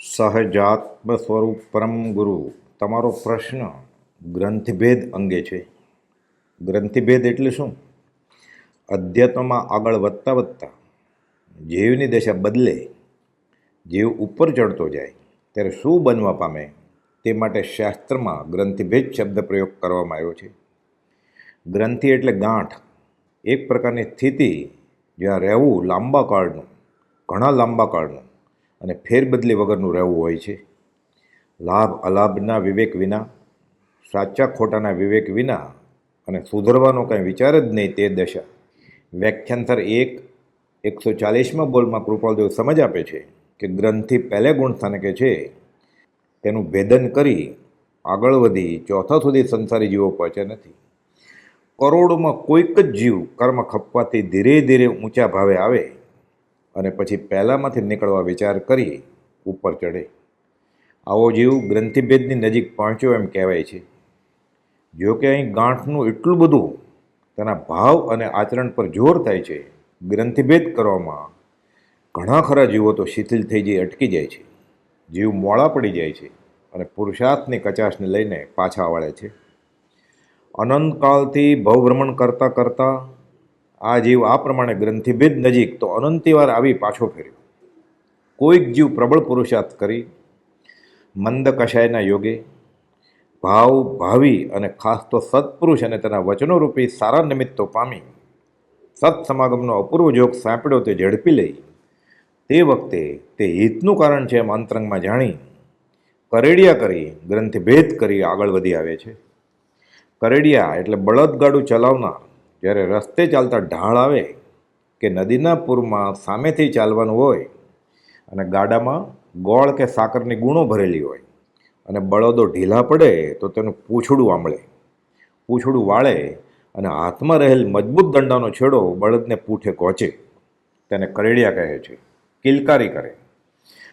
સહજાત્મ સ્વરૂપ પરમ ગુરુ. તમારો પ્રશ્ન ગ્રંથિભેદ અંગે છે. ગ્રંથિભેદ એટલે શું? અધ્યાત્મમાં આગળ વધતા વધતા જીવની દશા બદલે જીવ ઉપર ચડતો જાય, ત્યારે શું બનવા પામે તે માટે શાસ્ત્રમાં ગ્રંથિભેદ શબ્દ પ્રયોગ કરવામાં આવ્યો છે. ગ્રંથિ એટલે ગાંઠ. એક પ્રકારની સ્થિતિ જ્યાં રહેવું લાંબા કાળનું, ઘણા લાંબા કાળનું અને ફેરબદલી વગરનું રહેવું હોય છે. લાભ અલાભના વિવેક વિના, સાચા ખોટાના વિવેક વિના અને સુધરવાનો કંઈ વિચાર જ નહીં તે દશા. વ્યાખ્યાંતર એક, એકસો ચાલીસમાં બોલમાં કૃપાલદેવ સમજ આપે છે કે ગ્રંથિ પહેલે ગુણ સ્થાનકે છે. તેનું ભેદન કરી આગળ વધી ચોથા સુધી સંસારી જીવો પહોંચ્યા નથી. કરોડોમાં કોઈક જ જીવ કર્મ ખપવાથી ધીરે ધીરે ઊંચા ભાવે આવે. અને પછી પહેલાંમાંથી નીકળવા વિચાર કરી ઉપર ચડે આવો જીવ ગ્રંથિભેદની નજીક પહોંચ્યો એમ કહેવાય છે. જો કે અહીં ગાંઠનું એટલું બધું તેના ભાવ અને આચરણ પર જોર થાય છે, ગ્રંથિભેદ કરવામાં ઘણા ખરા જીવો તો શિથિલ થઈ જઈ અટકી જાય છે. જીવ મોળા પડી જાય છે અને પુરુષાર્થની કચાશને લઈને પાછા વળે છે. અનંતકાળથી ભવભ્રમણ કરતાં કરતાં આ જીવ આ પ્રમાણે ગ્રંથિભેદ નજીક તો અનંતિવાર આવી પાછો ફેર્યો. કોઈક જીવ પ્રબળ પુરુષાર્થ કરી, મંદ કષાયના યોગે, ભાવ, ભાવી અને ખાસ તો સત્પુરુષ અને તેના વચનોરૂપી સારા નિમિત્તો પામી, સત્સમાગમનો અપૂર્વ જોગ સાંપડ્યો તે ઝડપી લઈ, તે વખતે તે હિતનું કારણ છે એમ અંતરંગમાં જાણી, કરેડિયા કરી, ગ્રંથિભેદ કરી આગળ વધી આવે છે. કરેડિયા એટલે બળદગાડું ચલાવનાર જ્યારે રસ્તે ચાલતા ઢાળ આવે કે નદીના પૂરમાં સામેથી ચાલવાનું હોય અને ગાડામાં ગોળ કે સાકરની ગુણો ભરેલી હોય અને બળદો ઢીલા પડે તો તેનું પૂંછડું આંબળે. પૂંછડું વાળે અને હાથમાં રહેલ મજબૂત દંડાનો છેડો બળદને પૂઠે કોચે. તેને કરેડિયા કહે છે, કિલકારી કરે.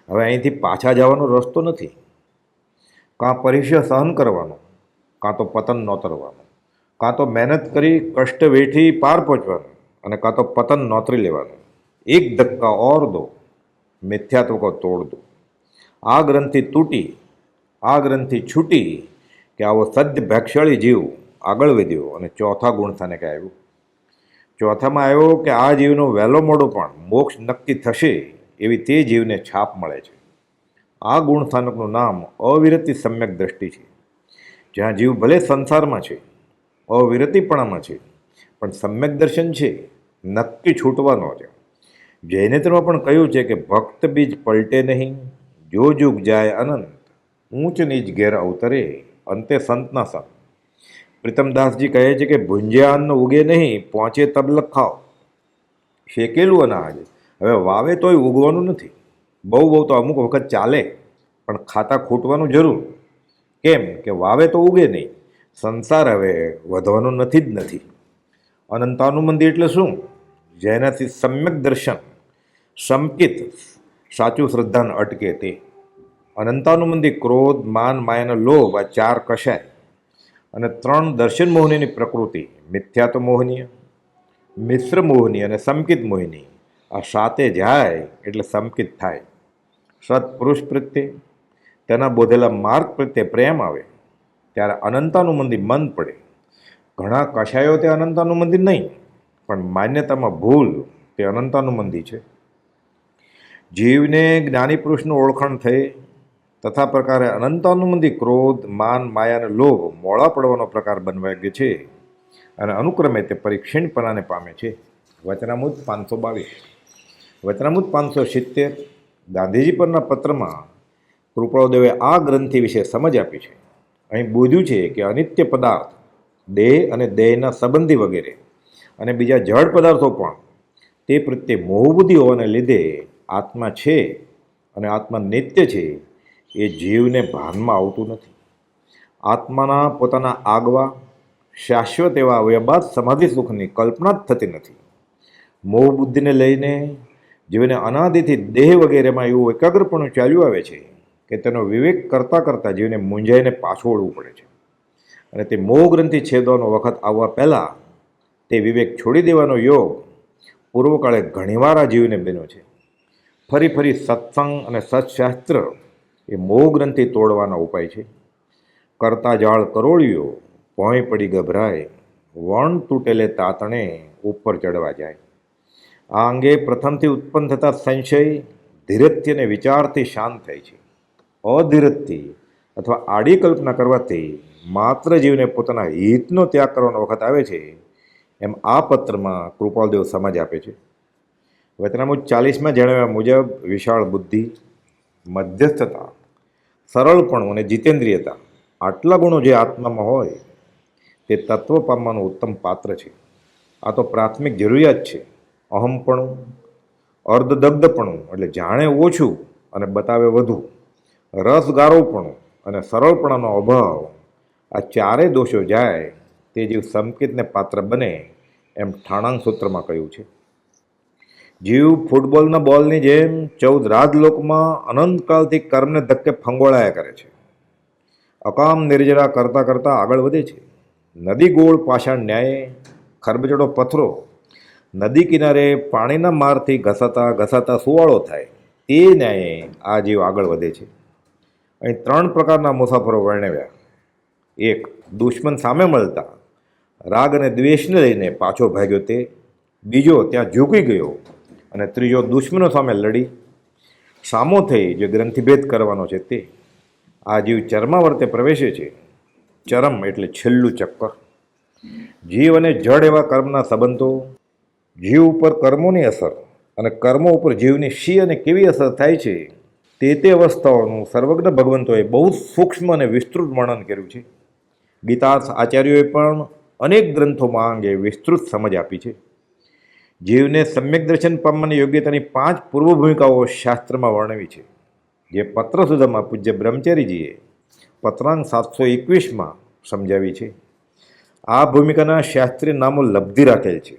હવે અહીંથી પાછા જવાનો રસ્તો નથી. કાં પરીક્ષા સહન કરવાનું, કાં તો પતન નોતરવાનું કાં તો મહેનત કરી કષ્ટ વેઠી પાર પહોંચવાનું અને કાં તો પતન નોતરી લેવાનું. એક ધક્કા ઓર દો મિથ્યાત્વ કો તોડ દો. આ ગ્રંથિ તૂટી, આ ગ્રંથિ છૂટી કે આવો સદ્ય ભેક્ષળી જીવ આગળ વધ્યો અને ચોથા ગુણ સ્થાને કે આવ્યું? ચોથામાં આવ્યો કે આ જીવનો વહેલો મોડો પણ મોક્ષ નક્કી થશે એવી તે જીવને છાપ મળે છે. આ ગુણ સ્થાનકનું નામ અવિરતિ સમ્યક દ્રષ્ટિ છે. જ્યાં જીવ ભલે સંસારમાં છે અવિરતિપણામાં છે. પણ સમ્યક દર્શન છે, નક્કી છૂટવાનો છે. જૈનેત્રમાં પણ કહ્યું છે કે ભક્ત બીજ પલટે નહીં, જો જુગ જાય અનંત, ઊંચ નીચ ઘેર અવતરે, અંતે સંતના સંત. પ્રીતમદાસજી કહે છે કે ભૂંજ્યા અન્ન ઉગે નહીં પહોંચે તબ લખાવ. શેકેલું અનાજ, હવે વાવે તોય ઉગવાનું નથી. બહુ બહુ તો અમુક વખત ચાલે, પણ ખાતા ખૂટવાનું જરૂર. કેમ કે વાવે તો ઉગે નહીં. સંસાર હવે વધવાનો નથી જ નથી. અનંતાનું મંદિર એટલે શું? જેનાથી સમ્યક દર્શન સમકિત સાચું શ્રદ્ધાન અટકે તે. અનંતાનું મંદિર ક્રોધ, માન, માયાનો લોભ, આ ચાર કશાય. અને ત્રણ દર્શન મોહનીની પ્રકૃતિ મિથ્યાત મોહનીય, મિશ્ર મોહની અને સંકિત મોહિની આ સાતે જાય એટલે સમકિત થાય. સત્પુરુષ પ્રત્યે, તેના બોધેલા માર્ગ પ્રત્યે પ્રેમ આવે. ત્યારે અનંતાનું મંદિર મન પડે. ઘણા કશાયો તે અનંતાનું મંદિર નહીં, પણ માન્યતામાં ભૂલ તે અનંતાનું મંદિર છે. જીવને જ્ઞાની પુરુષનું ઓળખાણ થઈ, તથા પ્રકારે અનંતાનું મંદિર ક્રોધ, માન, માયા અને લોભ મોળા પડવાનો પ્રકાર બનવાય છે અને અનુક્રમે તે પરીક્ષીણપણાને પામે છે. વચનામુદ પાંચસો બાવીસ. વચનામુદ પાંચસો સિત્તેર ગાંધીજી પરના પત્રમાં કૃપાળદેવે આ ગ્રંથિ વિશે સમજ આપી છે. અહીં બોધ્યું છે કે અનિત્ય પદાર્થ, દેહ અને દેહના સંબંધી વગેરે અને બીજા જળ પદાર્થો પણ, તે પ્રત્યે મોહબુદ્ધિ હોવાને લીધે આત્મા છે અને આત્મા નિત્ય છે, એ જીવને ભાનમાં આવતું નથી. આત્માના પોતાના આગવા, શાશ્વત એવા અવયબાદ સમાધિ સુખની કલ્પના જ થતી નથી. મોહ બુદ્ધિને લઈને જીવને અનાદિથી દેહ વગેરેમાં એવું એકાગ્રપણું ચાલ્યું આવે છે કે તેનો વિવેક કરતાં કરતાં જીવને મૂંઝાઈને પાછું વળવું પડે છે. અને તે મોહ ગ્રંથિ છેદવાનો વખત આવવા પહેલાં તે વિવેક છોડી દેવાનો યોગ પૂર્વકાળે ઘણીવાર આ જીવને બન્યો છે. ફરી ફરી સત્સંગ અને સત્શાસ્ત્ર એ મોહ ગ્રંથિ તોડવાના ઉપાય છે. કરતા જાળ કરોળિયો, ભોંય પડી ગભરાય, વણ તૂટેલે તાતણે ઉપર ચડવા જાય. આ અંગે પ્રથમથી ઉત્પન્ન થતા સંશય ધીરજથી અને વિચારથી શાંત થાય છે. અધીરજથી અથવા આડી કલ્પના કરવાથી માત્ર જીવને પોતાના હિતનો ત્યાગ કરવાનો વખત આવે છે, એમ આ પત્રમાં કૃપાલદેવ સમજ આપે છે. વચનામુજ ચાલીસમાં જણાવ્યા મુજબ વિશાળ બુદ્ધિ, મધ્યસ્થતા, સરળપણું અને જીતેન્દ્રિયતા આટલા ગુણો જે આત્મામાં હોય, તે તત્વ પામવાનું ઉત્તમ પાત્ર છે. આ તો પ્રાથમિક જરૂરિયાત છે. અહમપણું અર્ધદગ્ધપણું એટલે જાણે ઓછું અને બતાવે વધુ. રસગારોપણું અને સરળપણાનો અભાવ, આ ચારેય દોષો જાય તે જીવ સંકેતને પાત્ર બને એમ ઠાણાંગ સૂત્રમાં કહ્યું છે. જીવ ફૂટબોલના બોલની જેમ ચૌદ રાજલોકમાં અનંતકાળથી કર્મને ધક્કે ફંગોળાયા કરે છે. અકામ નિર્જરા કરતાં કરતાં આગળ વધે છે. નદી ગોળ પાષાણ ન્યાયે ખરબચડો પથરો નદી કિનારે પાણીના મારથી ઘસાતા ઘસાતા સુવાળો થાય તે ન્યાયે આ જીવ આગળ વધે છે. અહીં ત્રણ પ્રકારના મુસાફરો વર્ણવ્યા. એક, દુશ્મન સામે મળતા. રાગ અને દ્વેષને લઈને પાછો ભાગ્યો તે. બીજો, ત્યાં ઝૂકી ગયો અને ત્રીજો, દુશ્મનો સામે લડી. સામો થઈ જે ગ્રંથિભેદ કરવાનો છે તે. આ જીવ ચરમાવર્તે પ્રવેશે છે. ચરમ એટલે છેલ્લું ચક્કર. જીવ અને જડ એવા કર્મના સંબંધો. જીવ ઉપર કર્મોની અસર અને કર્મો ઉપર જીવની શી અને કેવી અસર થાય છે તે તે અવસ્થાઓનું સર્વજ્ઞ ભગવંતોએ બહુ સૂક્ષ્મ અને વિસ્તૃત વર્ણન કર્યું છે. ગીતાર્થ આચાર્યોએ પણ અનેક ગ્રંથોમાં અંગે વિસ્તૃત સમજ આપી છે. જીવને સમ્યક દર્શન પામવાની યોગ્યતાની પાંચ પૂર્વ ભૂમિકાઓ શાસ્ત્રમાં વર્ણવી છે. જે પત્ર સુધામાં પૂજ્ય બ્રહ્મચારીજીએ પત્રાંક સાતસો એકવીસમાં સમજાવી છે. આ ભૂમિકાના શાસ્ત્રીય નામો લબ્ધિ રાખેલ છે.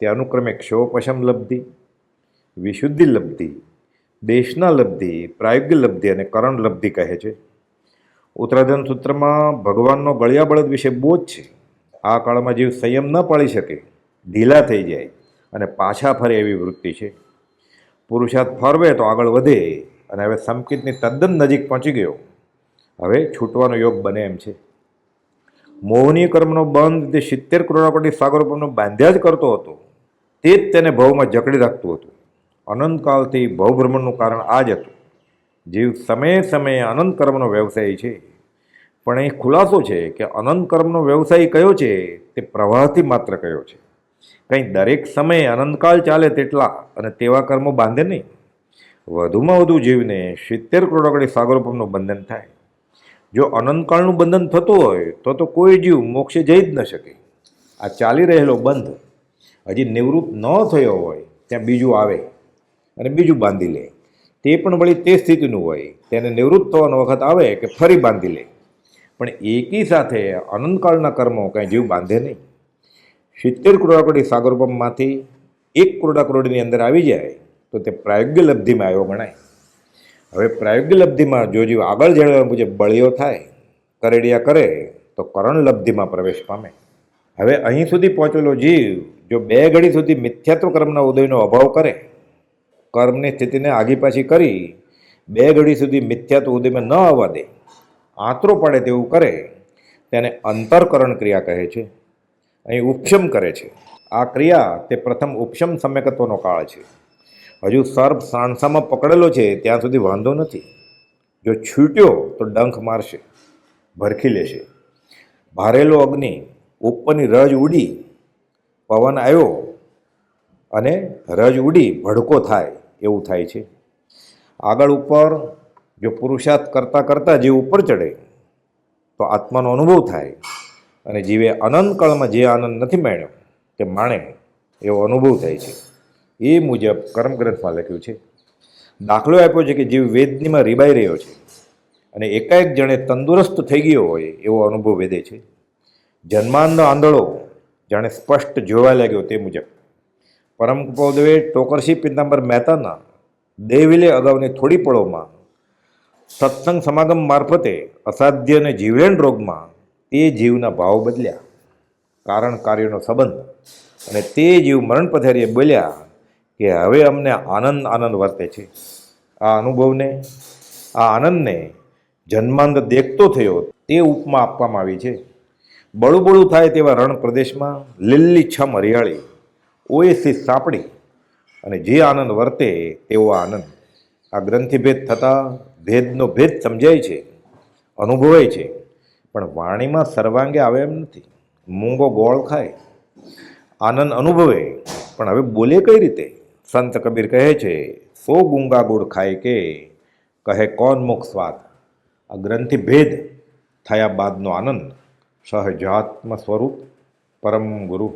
તે અનુક્રમે ક્ષોપશમ લબ્ધિ, વિશુદ્ધિ લબ્ધિ દેશના લબ્ધિ, પ્રાયોગિક લબ્ધિ અને કરણ લબ્ધિ કહે છે. ઉત્તરાધન સૂત્રમાં ભગવાનનો ગળિયા બળદ વિશે બોધ છે. આ કાળમાં જીવ સંયમ ન પાળી શકે, ઢીલા થઈ જાય અને પાછા ફરે એવી વૃત્તિ છે. પુરુષાર્થ ફરવે તો આગળ વધે અને હવે સંકિતની તદ્દન નજીક પહોંચી ગયો. હવે છૂટવાનો યોગ બને એમ છે. મોહનીય કર્મનો બંધ તે સિત્તેર કરોડાપટી સાગરોપમનો બાંધ્યા જ કરતો હતો, તે જ તેને ભવમાં જકડી રાખતું હતું. અનંતકાળથી ભવભ્રમણનું કારણ આ જ હતું. જીવ સમયે સમયે અનંત કર્મનો વ્યવસાય છે. પણ એ ખુલાસો છે કે અનંત કર્મનો વ્યવસાય કયો છે તે પ્રવાહથી માત્ર કયો છે. કંઈ દરેક સમયે અનંતકાળ ચાલે તેટલા અને તેવા કર્મો બાંધે નહીં. વધુમાં વધુ જીવને સિત્તેર કરોડકડી સાગરોપમનું બંધન થાય. જો અનંતકાળનું બંધન થતું હોય તો તો કોઈ જીવ મોક્ષે જઈ જ ન શકે. આ ચાલી રહેલો બંધ હજી નિવૃત્ત ન થયો હોય ત્યાં બીજું આવે. અને બીજું બાંધી લે. તે પણ વળી તે સ્થિતિનું હોય. તેને નિવૃત્ત થવાનો વખત આવે કે ફરી બાંધી લે. પણ એકી સાથે અનંતકાળના કર્મો કાંઈ જીવ બાંધે નહીં. સિત્તેર કરોડાકરોડી સાગરોપમમાંથી એક કરોડાકરોડીની અંદર આવી જાય તો તે પ્રાયોગ્ય લબ્ધિમાં આવ્યો ગણાય. હવે પ્રાયોગિક લબ્ધિમાં જો જીવ આગળ જણાવ્યા મુજબ બળીઓ થાય, કરેડિયા કરે, તો કરણ લબ્ધિમાં પ્રવેશ પામે. હવે અહીં સુધી પહોંચેલો જીવ જો બે ઘડી સુધી મિથ્યાત્વ કર્મના ઉદયનો અભાવ કરે કર્મની સ્થિતિને આગી પાછી કરી, બે ઘડી સુધી મિથ્યાત્વ ઉદયમાં ન આવવા દે. આંતરો પાડે તેવું કરે, તેને અંતરકરણ ક્રિયા કહે છે. અહીં ઉપશમ કરે છે. આ ક્રિયા તે પ્રથમ ઉપશમ સમ્યકત્વનો કાળ છે. હજુ સર્પ સાણસામાં પકડેલો છે, ત્યાં સુધી વાંધો નથી. જો છૂટ્યો તો ડંખ મારશે, ભરખી લેશે. ભારેલો અગ્નિ ઉપરની રજ ઉડી, પવન આવ્યો અને રજ ઉડી ભડકો થાય. એવું થાય છે. આગળ ઉપર જો પુરુષાર્થ કરતાં કરતાં જીવ ઉપર ચડે, તો આત્માનો અનુભવ થાય અને જીવે અનંતકાળમાં જે આનંદ નથી માણ્યો, તે માણે એવો અનુભવ થાય છે. એ મુજબ કર્મગ્રંથમાં લખ્યું છે, દાખલો આપ્યો છે કે જીવ વેદનીમાં રીબાઈ રહ્યો છે અને એકાએક જણે તંદુરસ્ત થઈ ગયો હોય એવો અનુભવ વેદે છે. જન્માનનો આંધળો જાણે સ્પષ્ટ જોવા લાગ્યો તે મુજબ પરમ કૃપાદેવે ટોકરસી પિતાંબર મહેતાના દેવિલે અગાઉની થોડી પળોમાં સત્સંગ સમાગમ મારફતે અસાધ્ય અને જીવલેણ રોગમાં તે જીવના ભાવ બદલ્યા. કારણ કાર્યનો સંબંધ અને તે જીવ મરણ પથારીએ બોલ્યા કે હવે અમને આનંદ આનંદ વર્તે છે. આ અનુભવને, આ આનંદને જન્માંદ દેખતો થયો તે ઉપમા આપવામાં આવી છે. બળુબળું થાય તેવા રણ પ્રદેશમાં લીલી છમ હરિયાળી ઓએસિસ સાંપડી. અને જે આનંદ વર્તે તેવો આનંદ. આ ગ્રંથિભેદ થતાં ભેદનો ભેદ સમજાય છે, અનુભવાય છે. પણ વાણીમાં સર્વાંગે આવે એમ નથી. મૂંગો ગોળ ખાય. આનંદ અનુભવે. પણ હવે બોલે કઈ રીતે? સંત કબીર કહે છે, સો ગુંગા ગુડ ખાય કે? કહે કોન મુખ સ્વાદ? આ ગ્રંથિ ભેદ થયા બાદનો આનંદ સહજાત્મ સ્વરૂપ પરમ ગુરુ